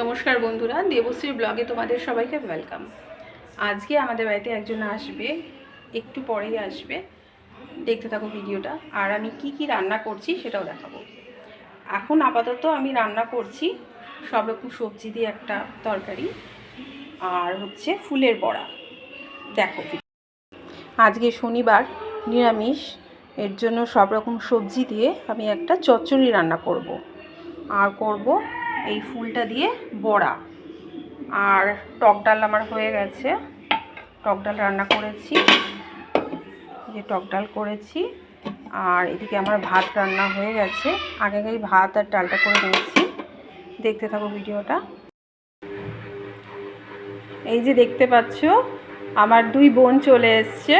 নমস্কার বন্ধুরা দেবশ্রী ব্লগে তোমাদের সবাইকে ওয়েলকাম আজকে আমাদের বাড়িতে একজন আসবে, একটু পরেই আসবে। দেখতে থাকো ভিডিওটা, আর আমি কি কি রান্না করছি সেটাও দেখাবো। এখন আপাতত আমি রান্না করছি সব রকম সবজি দিয়ে একটা তরকারি, আর হচ্ছে ফুলের বড়া। দেখো আজকে শনিবার, নিরামিষ, এর জন্য সব রকম সবজি দিয়ে আমি একটা চচ্চড়ি রান্না করব। আর করব এই ফুলটা দিয়ে বড়া। আর টক ডাল আমার হয়ে গেছে। টক ডাল রান্না করেছি। যে টক ডাল করেছি। আর এদিকে আমার ভাত রান্না হয়ে গেছে। আগে আগেই ভাত আর ডালটা করে নিয়েছি। দেখতে থাকো ভিডিওটা। এই যে দেখতে পাচ্ছ, আমার দুই বোন চলে এসছে।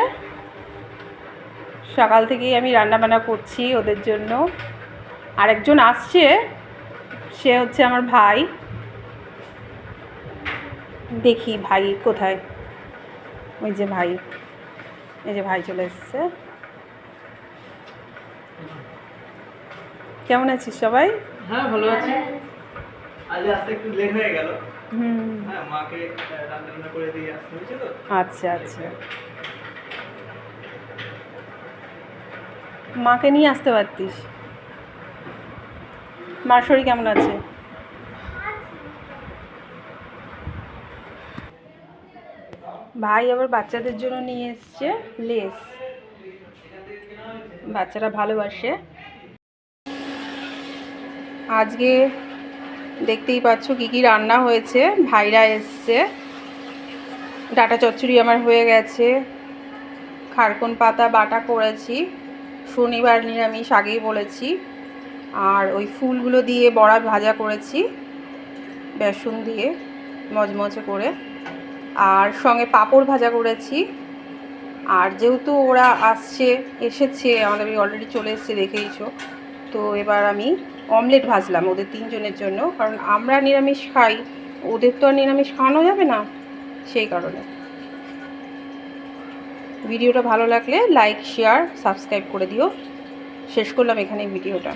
সকাল থেকেই আমি রান্নাবান্না করছি ওদের জন্য। আরেকজন আসছে সে হচ্ছে আমার ভাই। দেখি ভাই কোথায়। ওই যে ভাই। এই যে ভাই চলে এসছে। কেমন আছিস সবাই? হ্যাঁ ভালো আছি। আজ আসতে একটু লেট হয়ে গেল। হুম। হ্যাঁ মাকে রান্না করে দিয়ে আসতে হয়েছে তো। আচ্ছা আচ্ছা। মাকে নিয়ে আসতে পারতিস? মার শরীর কেমন আছে? ভাই আবার বাচ্চাদের জন্য নিয়ে এসছে লেস। বাচ্চারা ভালোবাসে। আজকে দেখতেই পাচ্ছ কী কী রান্না হয়েছে। ভাইরা এসছে। ডাটা চচ্চড়ি আমার হয়ে গেছে। খারকন পাতা বাটা করেছি। শনিবার নিরামিষ আগেই বলেছি। আর ওই ফুলগুলো দিয়ে বড়া ভাজা করেছি, বেসন দিয়ে মজমজে করে। আর সঙ্গে পাঁপড় ভাজা করেছি। আর যেহেতু ওরা আসছে, এসেছে, আমাদের অলরেডি চলে এসছে, দেখেইছো। তো এবার আমি অমলেট ভাজলাম ওদের তিনজনের জন্য, কারণ আমরা নিরামিষ খাই, ওদের তো আর নিরামিষ খাওয়ানো যাবে না, সেই কারণে। ভিডিওটা ভালো লাগলে লাইক শেয়ার সাবস্ক্রাইব করে দিও। শেষ করলাম এখানে ভিডিওটা।